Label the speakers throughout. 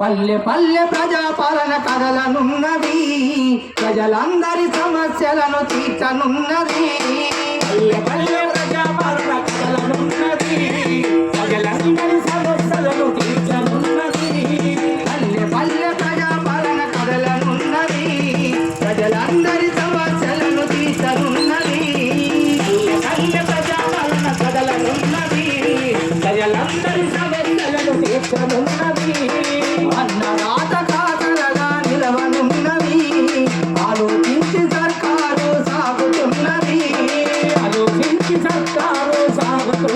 Speaker 1: పల్లె పల్లె ప్రజాపాలన కదలనున్నది. ప్రజలందరి సమస్యలను తీర్చనున్నది.
Speaker 2: పల్లె పల్లె ప్రజాపాలన కదలనున్నది. ప్రజలందరి సమస్యలను తీర్చనున్నది.
Speaker 1: పల్లె పల్లె ప్రజాపాలన కదలనున్నది. ప్రజలందరి సమస్యలను తీర్చనున్నది.
Speaker 2: పల్లె పల్లె ప్రజాపాలన కదలనున్నది. ప్రజలందరి సమస్యలను తీర్చనున్నది.
Speaker 1: సాగుతున్నది.
Speaker 2: ఆలోచించి సర్కారు సాగుతున్నది.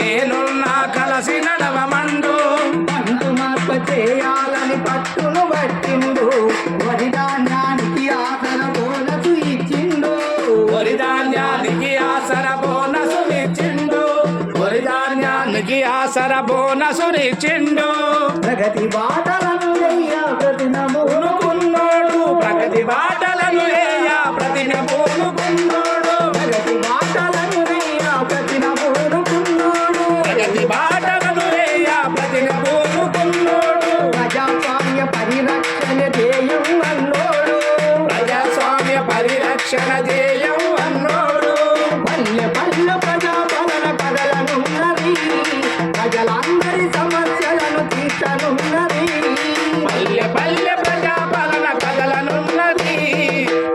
Speaker 2: నేనున్నా కలసి నడవమండు.
Speaker 1: పంట మార్పు చేయాలని పట్టును పట్టిండు. వరి ధాన్యానికి ఆదర బోనసు ఇచ్చిండు. వరి
Speaker 2: ధాన్యానికి ఆసర బోనసు ఇచ్చిండు. వరి ధాన్యానికి ఆసర బోనసు ఇచ్చిండు.
Speaker 1: ప్రగతి బాటలను వెయ్య ప్రతినము
Speaker 2: కొనుక్కున్నోడు ప్రగతి రక్షణ ధ్యేయం అన్నోడు.
Speaker 1: పల్లె పల్లె ప్రజా పదన కథలనున్నది ప్రజలందరి తీర్చనున్నది.
Speaker 2: పల్లె పల్లె ప్రజా పదన కథలనున్నది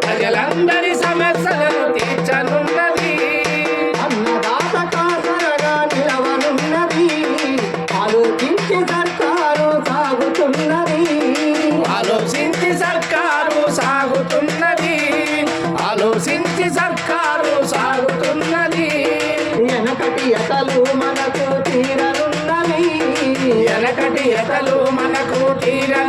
Speaker 2: ప్రజలందరి సమస్యలను తీర్చనున్నది.
Speaker 1: అన్నదాత కాసరగా నిలవనున్నది. ఆలోచించి సాగుతున్నది. ఎతలు మనకు తీరనున్నవి
Speaker 2: వెనకటి ఎతలు మనకు తీర